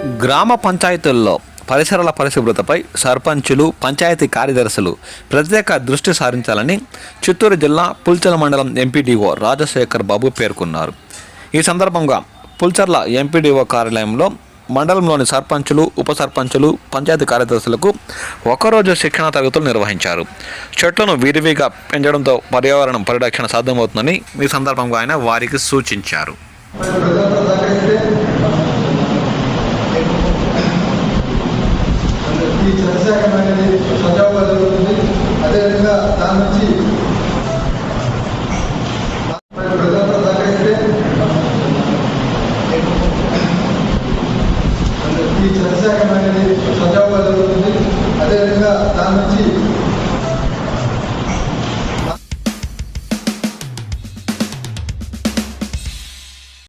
గ్రామ పంచాయతీల్లో పరిసరాల పరిశుభ్రతపై సర్పంచులు పంచాయతీ కార్యదర్శులు ప్రత్యేక దృష్టి సారించాలని చిత్తూరు జిల్లా పుల్చల మండలం ఎంపీడీఓ రాజశేఖర్ బాబు పేర్కొన్నారు. ఈ సందర్భంగా పుల్చర్ల ఎంపీడీఓ కార్యాలయంలో మండలంలోని సర్పంచులు ఉప సర్పంచులు పంచాయతీ కార్యదర్శులకు ఒకరోజు శిక్షణ తరగతులు నిర్వహించారు. చెట్లను విరివిగా పెంచడంతో పర్యావరణం పరిరక్షణ సాధ్యమవుతుందని ఈ సందర్భంగా ఆయన వారికి సూచించారు. ఈ చర్చాకం అనేది సజావుగా జరుగుతుంది అదేవిధంగా దాని నుంచి ప్రజలంతా సహకరిస్తే ఈ చర్చాకం అనేది